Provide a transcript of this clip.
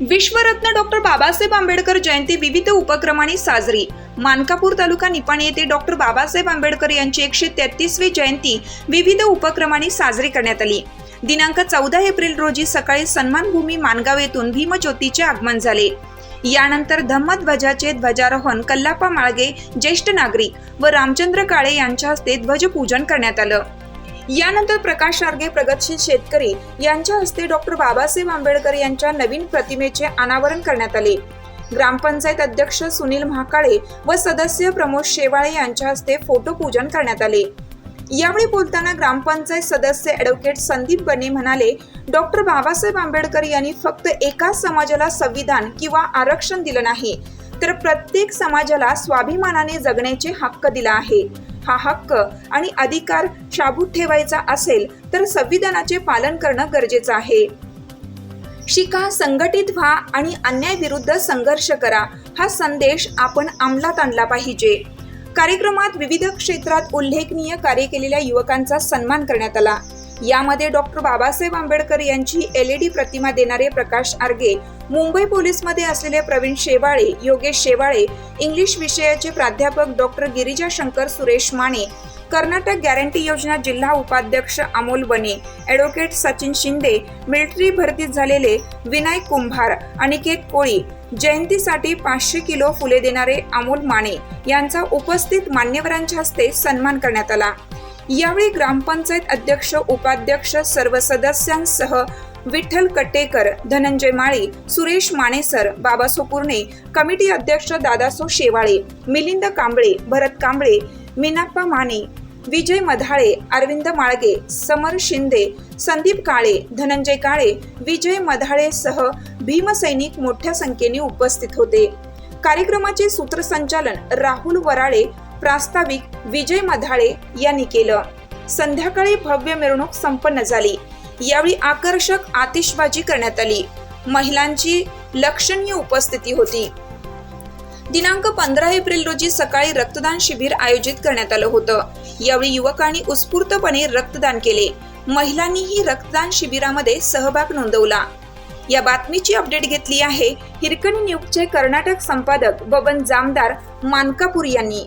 विश्वरत्न doctor Babasaheb Ambedkar जयंती विविध उपक्रमांनी साजरी. मानकापूर तालुका निपाणी येथे डॉक्टर बाबासाहेब आंबेडकर यांची एकशे तेहतीसवी जयंती विविध उपक्रमांनी साजरी करण्यात आली. दिनांक चौदा एप्रिल रोजी सकाळी सन्मानभूमी मानगाव येथून भीमज्योतीचे आगमन झाले. यानंतर धम्मध्वजाचे ध्वजारोहण कल्लापा माळगे ज्येष्ठ नागरिक व रामचंद्र काळे यांच्या हस्ते ध्वजपूजन करण्यात आलं. यानंतर प्रकाश आर्गे प्रगतशील शेतकरी यांच्या हस्ते डॉक्टर बाबासाहेब आंबेडकर यांच्या नवीन प्रतिमेचे अनावरण करण्यात आले. ग्रामपंचायत अध्यक्ष सुनील महाकाळे व सदस्य प्रमोद शेवाळे यांच्या हस्ते फोटो पूजन करण्यात आले. यावेळी बोलताना ग्रामपंचायत सदस्य ॲडव्होकेट संदीप बने म्हणाले डॉक्टर बाबासाहेब आंबेडकर यांनी फक्त एकाच समाजाला संविधान किंवा आरक्षण दिलं नाही तर प्रत्येक समाजाला स्वाभिमानाने जगण्याचे हक्क दिला आहे. हा हक्क आणि अधिकार शाबूत ठेवायचा असेल तर संविधानाचे पालन करणं गरजेचं आहे. शिका संघटित व्हा आणि अन्यायविरुद्ध संघर्ष करा. हा संदेश आपण अंमलात आणला पाहिजे. कार्यक्रमात विविध क्षेत्रात उल्लेखनीय कार्य केलेल्या युवकांचा सन्मान करण्यात आला. यामध्ये डॉक्टर बाबासाहेब आंबेडकर यांची एल डी प्रतिमा देणारे प्रकाश आर्गे मुंबई पोलीसमध्ये असलेले प्रवीण शेवाळे योगेश शेवाळे इंग्लिश विषयाचे प्राध्यापक डॉक्टर गिरिजा शंकर सुरेश माने कर्नाटक गॅरंटी योजना जिल्हा उपाध्यक्ष अमोल बने ॲडव्होकेट सचिन शिंदे मिलिटरी भरतीत झालेले विनायक कुंभार अनिकेत कोळी जयंतीसाठी पाचशे किलो फुले देणारे अमोल माने यांचा उपस्थित मान्यवरांच्या हस्ते सन्मान करण्यात आला. यावेळी ग्रामपंचायत अध्यक्ष उपाध्यक्ष सर्व सदस्यांसह विठ्ठल कट्टेकर धनंजय माळी सुरेश मानेसर बाबासो पूर्णे कमिटी अध्यक्ष दादासो शेवाळे मिलिंद कांबळे भरत कांबळे मीनाप्पा माने विजय मधाळे अरविंद माळगे समर शिंदे संदीप काळे धनंजय काळे विजय मधाळेसह भीमसैनिक मोठ्या संख्येने उपस्थित होते. कार्यक्रमाचे सूत्रसंचालन राहुल वराळे प्रास्ताविक विजय मधाळे यांनी केलं. संध्याकाळी भव्य मिरवणूक संपन्न झाली. यावेळी आकर्षक आतिषबाजी करण्यात आली. महिलांची लक्षणीय उपस्थिती होती. दिनांक पंधरा एप्रिल रोजी सकाळी रक्तदान शिबिर आयोजित करण्यात आलं होतं. यावेळी युवकांनी उत्स्फूर्तपणे रक्तदान केले. महिलांनीही रक्तदान शिबिरामध्ये सहभाग नोंदवला. या बातमीची अपडेट घेतली आहे हिरकणी न्यूजचे कर्नाटक संपादक बबन जामदार मानकापूर यांनी.